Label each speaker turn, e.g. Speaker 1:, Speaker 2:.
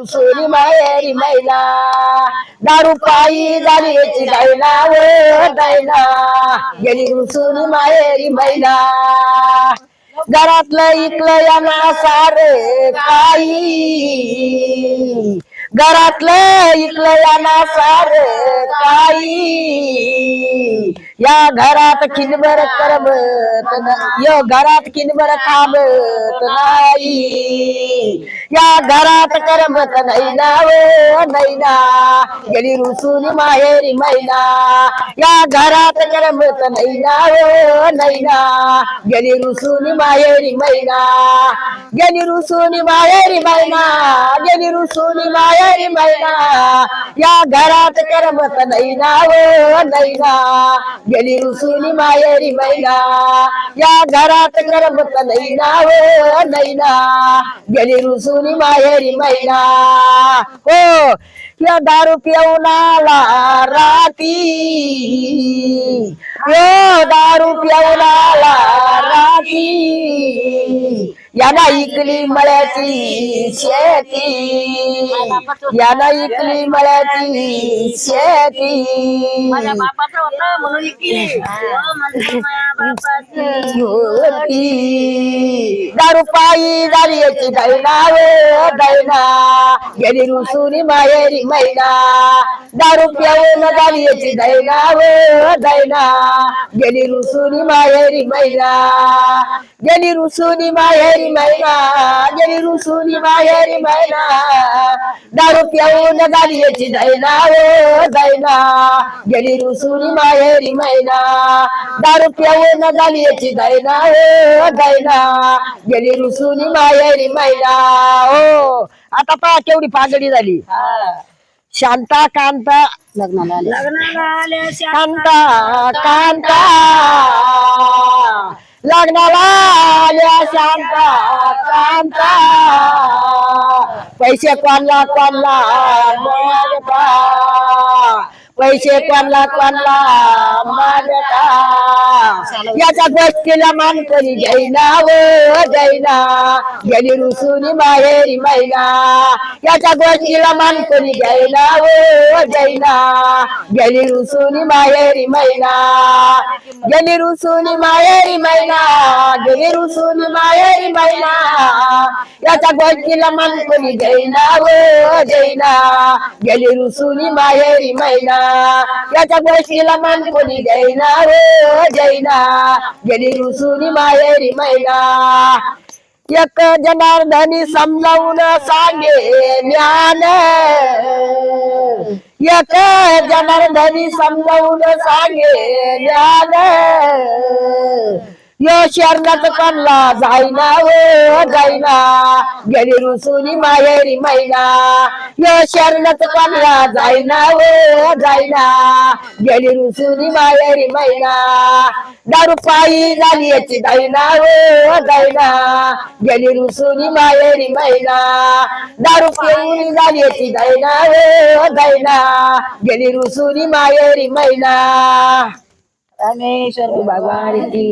Speaker 1: रुसोनी माहेरी मैना दारू पायी झाली याची गायना व दैना गेली रुसोनी माहेरी मैना. घरातलं इकलं यांना सारे काही. घरातलं इकलं यांना सारे काही. या घरात किनवर करमत यो घरात किनवर थांबत नाही. या घरात करमत नाही ना व नाही ना. गेली रुसून माहेरी मैना. या घरात करमत नाही ना व नाही ना. गेली रुसून माहेरी मैना. गेली रुसून माहेरी मैना. गेली रुसून माहेरी मैना. या घरात करमत नाही ना व नाही ना. गेली रुसून माहेरी मैना. या घरात करमत नैना ना व नैना. गेली रुसून माहेरी मैना. हो या दारू पिऊन आला राती. यो दारू पिऊन आला याला इकली मळ्याची शेती याला इकली मळ्याची शेती.
Speaker 2: हो.
Speaker 1: होती दारू पायी झाली याची दैना व दैना गेली रुसूनी माहेरी मैना दारू पिऊन झाली दैना व दैना गेली रुसूनी माहेरी मैना गेली रुसूनी माहेरी मैना गेली रुसूनी माहेरी मैना दारू पिऊन झाली दैना व दैना गेली रुसूनी माहेरी मैना दारू पिऊन झाली दैना व दैना गेली रुसूनी माहेरी मैना हो आता पहा केवढी पागडी झाली. शांता कांता. लग्नाला आले.
Speaker 2: लग्नाला आल्या शा-
Speaker 1: कांता कांता. लग्नाला आल्या शांता कांता. पैसे कोणला कोणला? पैसे कोणला कोणला मानता याच्या गोष्टीला मान करी जैना व जैना. गेली रुसूनी माहेरी मैना. याच्या गोष्टीला मान करी जैना व जैना. गेली रुसूनी माहेरी मैना. गेली रुसूनी माहेरी मैना. गेली रुसूनी माहेरी मैना. याच्या गोष्टीला मान करी जैना व जैना. गेली रुसूनी माहेरी मैना. याच्या गोष्टीला मान कोणी जाईना व जाईना गेली रुसूनी माहेरी मैना. एक जनार्दनी समजावून सांगे ज्ञान. एक जनार्दनी समजावून सांगे ज्ञान. यो शरणात कल्ला जाईना व जाईना. गेली रुसूनी माहेरी मैना यो शरणात कल्ला जाईना हो जाईना गेली रुसूनी माहेरी मैना दारू पायी झाली याची दैना हो दैना गेली रुसूनी माहेरी मैना दारू पिऊन झाली याची दैना हो दैना गेली रुसूनी माहेरी मैना रामेश्वर भगवान की